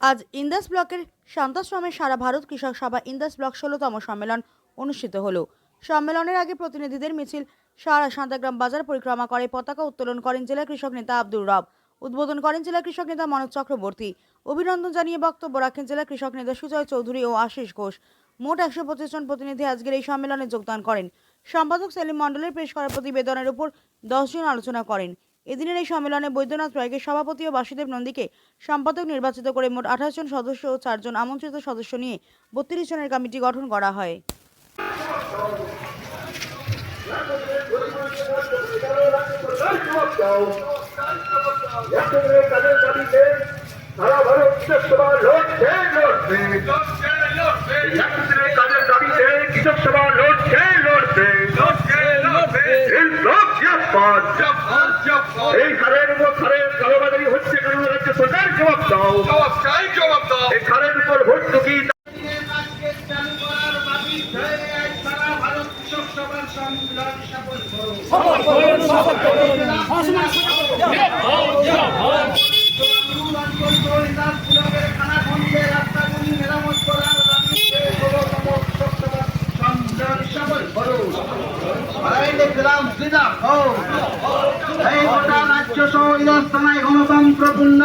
আজ ইন্দাস ব্লকের শান্তাশ্রমে সারা ভারত কৃষক সভা ইন্দাস ব্লক ষোলোতম সম্মেলন অনুষ্ঠিত হলো। সম্মেলনের আগে প্রতিনিধিদের মিছিল সারা সান্তাগ্রাম বাজার পরিক্রমা করে, পতাকা উত্তোলন করেন জেলা কৃষক নেতা আব্দুর রব। উদ্বোধন করেন জেলা কৃষক নেতা মনোজ চক্রবর্তী। অভিনন্দন জানিয়ে বক্তব্য রাখেন জেলা কৃষক নেতা সুজয় চৌধুরী ও আশিস ঘোষ। মোট একশো পঁচিশ জন প্রতিনিধি আজকের এই সম্মেলনে যোগদান করেন। সম্পাদক সেলিম মণ্ডলের পেশ করা প্রতিবেদনের উপর দশজন আলোচনা করেন। এদিনের এই সম্মেলনে বৈদ্যনাথ রায়কে সভাপতি ও বাসুদেব নন্দীকে সম্পাদক নির্বাচিত করে মোট আঠাশ জন সদস্য ও চারজন আমন্ত্রিত সদস্য নিয়ে বত্রিশ জনের কমিটি গঠন করা হয়। কৃষক সভা লড়ছে লড়ছে এই সারের উপর সারের কালোবাজারি হচ্ছে কেন রাজ্য সরকার জবাব দাও। জবাব দাও। এই সারের উপর ভর্তুকি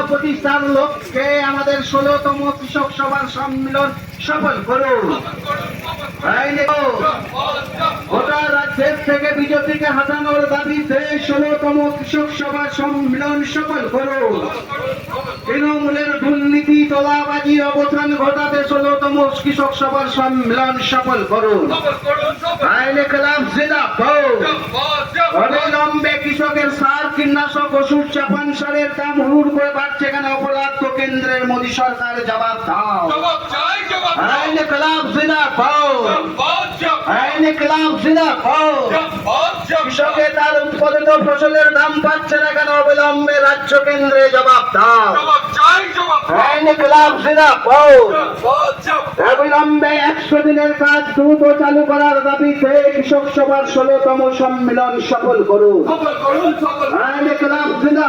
প্রতিষ্ঠার লক্ষ্যে আমাদের ষোলতম কৃষক সভার সম্মেলন সফল করুন। গোটা রাজ্যের থেকে বিজেপিকে দাবিতে ষোলতম কৃষক সভা সম্মেলন সফল করুন। তৃণমূলের দুর্নীতি তোলাবাজির অবসান ঘটাতে ষোলতম কৃষক সভার সম্মেলন সফল করুন। জেলা অবিলম্বে কৃষকের সার কীটনাশক ওষুধ চাপান সারের দাম হুড় করে বাড়ছে কেন? অপরাধ তো কেন্দ্রের মোদী সরকার জবাব দাও। আইনে খেলাফ জেলা পাও আইনে খেলাফ জেলা পাও কৃষকে তার উৎপাদিত ফসলের দাম পাচ্ছে না কেন? অবিলম্বে রাজ্য কেন্দ্রে জবাব দাও। আইনে খেলাফ সেনা অবিলম্বে একশো দিনের কাজ দ্রুত চালু করার দাবিতে কৃষক সভার ষোলতম সম্মেলন সফল করুন। আইনে খেলাফ জেলা